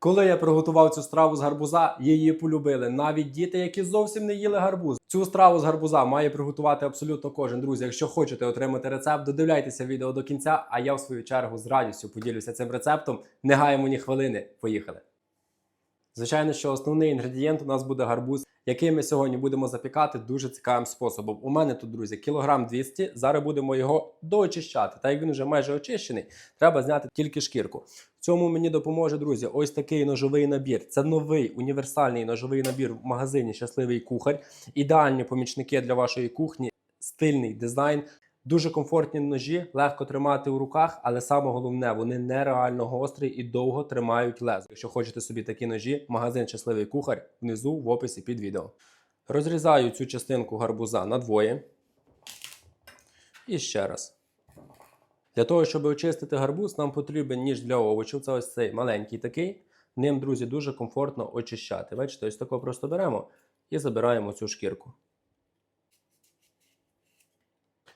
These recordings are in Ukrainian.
Коли я приготував цю страву з гарбуза, її полюбили. Навіть діти, які зовсім не їли гарбуз. Цю страву з гарбуза має приготувати абсолютно кожен. Друзі, якщо хочете отримати рецепт, додивляйтеся відео до кінця. А я в свою чергу з радістю поділюся цим рецептом. Не гаємо ні хвилини. Поїхали. Звичайно, що основний інгредієнт у нас буде гарбуз, який ми сьогодні будемо запікати дуже цікавим способом. У мене тут, друзі, кілограм 200. Зараз будемо його доочищати. Та як він вже майже очищений, треба зняти тільки шкірку. В цьому мені допоможе, друзі, ось такий ножовий набір. Це новий універсальний ножовий набір в магазині Щасливий кухар. Ідеальні помічники для вашої кухні, стильний дизайн. Дуже комфортні ножі, легко тримати у руках, але саме головне, вони нереально гострі і довго тримають лезо. Якщо хочете собі такі ножі, магазин Щасливий кухар внизу в описі під відео. Розрізаю цю частинку гарбуза на двоє. І ще раз. Для того, щоб очистити гарбуз, нам потрібен ніж для овочів. Це ось цей маленький такий. Ним, друзі, дуже комфортно очищати. Бачите, ось тако просто беремо і забираємо цю шкірку.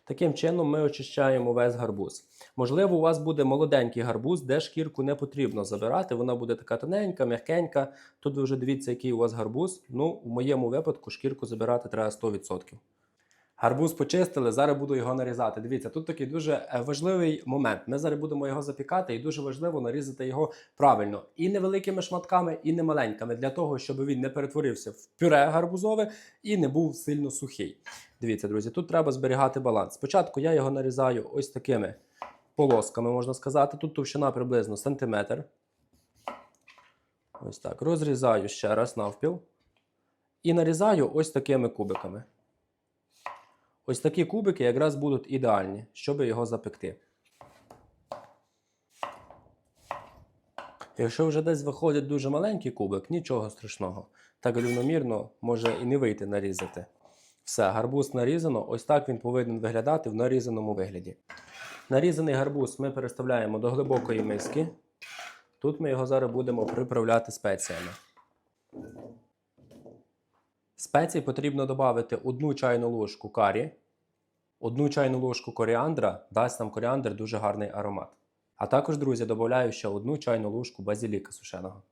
Таким чином ми очищаємо весь гарбуз. Можливо, у вас буде молоденький гарбуз, де шкірку не потрібно забирати. Вона буде така тоненька, м'якенька. Тут ви вже дивіться, який у вас гарбуз. Ну, в моєму випадку шкірку забирати треба 100%. Гарбуз почистили, зараз буду його нарізати. Дивіться, тут такий дуже е, важливий момент. Ми зараз будемо його запікати, і дуже важливо нарізати його правильно і невеликими шматками, і не маленькими, для того, щоб він не перетворився в пюре гарбузове і не був сильно сухий. Дивіться, друзі, тут треба зберігати баланс. Спочатку я його нарізаю ось такими полосками, можна сказати. Тут товщина приблизно сантиметр. Ось так. Розрізаю ще раз навпіл. І нарізаю ось такими кубиками. Ось такі кубики якраз будуть ідеальні, щоб його запекти. Якщо вже десь виходить дуже маленький кубик, нічого страшного. Так рівномірно може і не вийти нарізати. Все, гарбуз нарізано. Ось так він повинен виглядати в нарізаному вигляді. Нарізаний гарбуз ми переставляємо до глибокої миски. Тут ми його зараз будемо приправляти спеціями. Спецій потрібно додати одну чайну ложку карі, одну чайну ложку коріандра, дасть нам коріандр дуже гарний аромат. А також, друзі, додаю ще одну чайну ложку базіліка сушеного.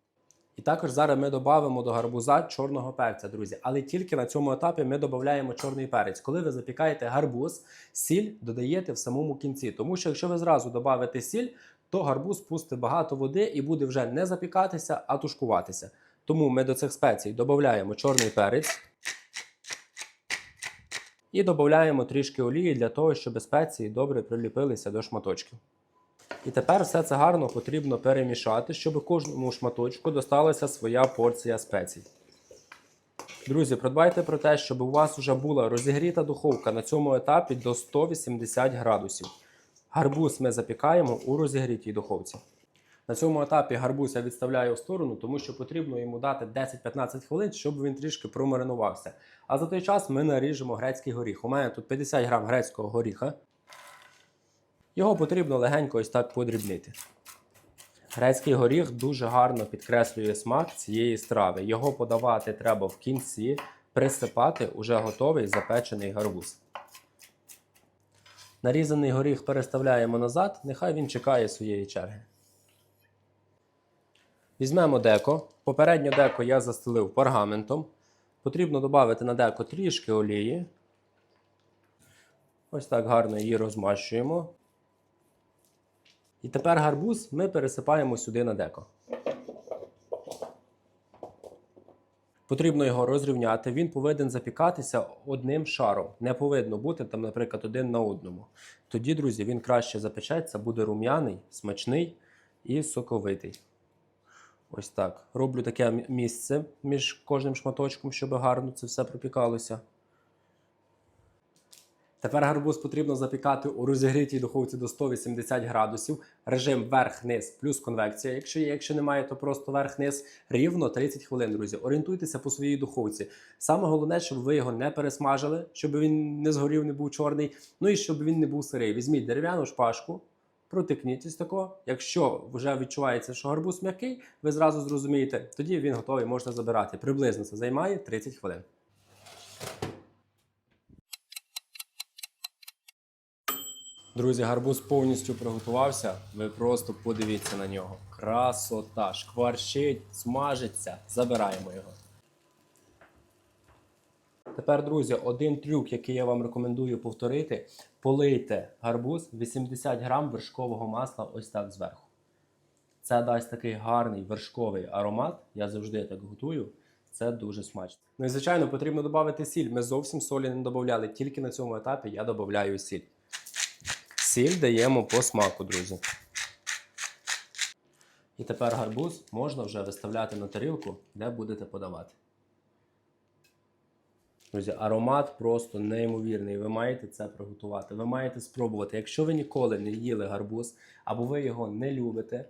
І також зараз ми додамо до гарбуза чорного перця, друзі. Але тільки на цьому етапі ми додаємо чорний перець. Коли ви запікаєте гарбуз, сіль додаєте в самому кінці. Тому що якщо ви зразу додавите сіль, то гарбуз пустить багато води і буде вже не запікатися, а тушкуватися. Тому ми до цих спецій додаємо чорний перець і додаємо трішки олії для того, щоб спеції добре приліпилися до шматочків. І тепер все це гарно потрібно перемішати, щоб кожному шматочку досталася своя порція спецій. Друзі, продбайте про те, щоб у вас вже була розігріта духовка на цьому етапі до 180 градусів. Гарбуз ми запікаємо у розігрітій духовці. На цьому етапі гарбуз я відставляю в сторону, тому що потрібно йому дати 10-15 хвилин, щоб він трішки промаринувався. А за той час ми наріжемо грецький горіх. У мене тут 50 грам грецького горіха. Його потрібно легенько ось так подрібнити. Грецький горіх дуже гарно підкреслює смак цієї страви. Його подавати треба в кінці, присипати уже готовий запечений гарбуз. Нарізаний горіх переставляємо назад, нехай він чекає своєї черги. Візьмемо деко. Попередньо деко я застелив пергаментом. Потрібно додати на деко трішки олії. Ось так гарно її розмащуємо. І тепер гарбуз ми пересипаємо сюди на деко. Потрібно його розрівняти. Він повинен запікатися одним шаром. Не повинно бути там, наприклад, один на одному. Тоді, друзі, він краще запечеться, буде рум'яний, смачний і соковитий. Ось так. Роблю таке місце між кожним шматочком, щоб гарно це все пропікалося. Тепер гарбуз потрібно запікати у розігрітій духовці до 180 градусів. Режим верх-низ плюс конвекція. Якщо є, якщо немає, то просто верх-низ рівно 30 хвилин, друзі. Орієнтуйтеся по своїй духовці. Саме головне, щоб ви його не пересмажили, щоб він не згорів, не був чорний. Ну і щоб він не був сирий. Візьміть дерев'яну шпажку. Протикніть тако. Якщо вже відчувається, що гарбуз м'який, ви зразу зрозумієте, тоді він готовий, можна забирати. Приблизно це займає 30 хвилин. Друзі, гарбуз повністю приготувався. Ви просто подивіться на нього. Красота, шкварчить, смажиться. Забираємо його. Тепер, друзі, один трюк, який я вам рекомендую повторити: полийте гарбуз 80 грам вершкового масла ось так зверху. Це дасть такий гарний вершковий аромат. Я завжди так готую. Це дуже смачно. Ну і звичайно, потрібно додати сіль. Ми зовсім солі не додавали, тільки на цьому етапі я додаю сіль. Сіль даємо по смаку, друзі. І тепер гарбуз можна вже виставляти на тарілку, де будете подавати. Друзі, аромат просто неймовірний. Ви маєте це приготувати. Ви маєте спробувати. Якщо ви ніколи не їли гарбуз або ви його не любите,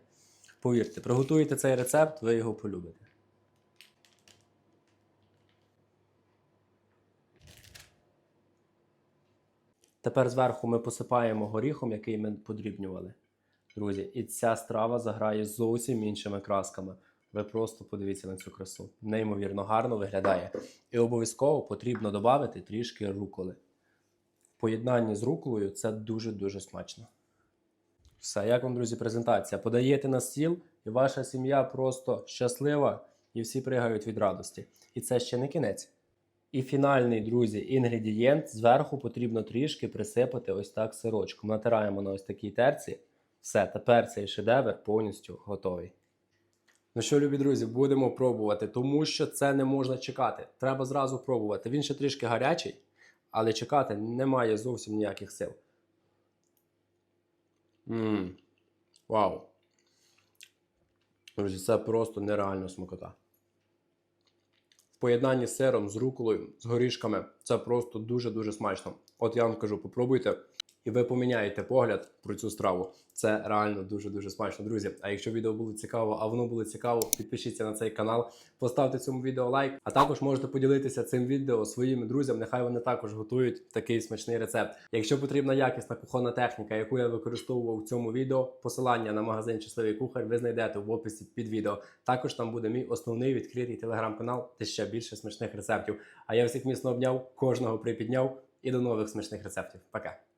повірте, приготуєте цей рецепт, ви його полюбите. Тепер зверху ми посипаємо горіхом, який ми подрібнювали. Друзі, і ця страва заграє зовсім іншими красками. Ви просто подивіться на цю красу. Неймовірно гарно виглядає. І обов'язково потрібно додати трішки руколи. В поєднанні з руколою це дуже-дуже смачно. Все, як вам, друзі, презентація? Подаєте на стіл, і ваша сім'я просто щаслива, і всі пригають від радості. І це ще не кінець. І фінальний, друзі, інгредієнт зверху потрібно трішки присипати ось так сирочком. Натираємо на ось такій терці. Все, тепер цей шедевр повністю готовий. Ну що, любі друзі, будемо пробувати, тому що це не можна чекати. Треба зразу пробувати. Він ще трішки гарячий, але чекати немає зовсім ніяких сил. Мм. Вау. Друзі, це просто нереально смакота. В поєднанні з сиром, з руколою, з горішками це просто дуже-дуже смачно. От я вам кажу, попробуйте, і ви поміняєте погляд про цю страву. Це реально дуже-дуже смачно, друзі. А якщо відео було цікаво, а воно було цікаво, підпишіться на цей канал, поставте цьому відео лайк, а також можете поділитися цим відео своїм друзям. Нехай вони також готують такий смачний рецепт. Якщо потрібна якісна кухонна техніка, яку я використовував в цьому відео, посилання на магазин Щасливий кухар ви знайдете в описі під відео. Також там буде мій основний відкритий телеграм-канал, де ще більше смачних рецептів. А я всіх міцно обняв, кожного припідняв і до нових смачних рецептів. Пока!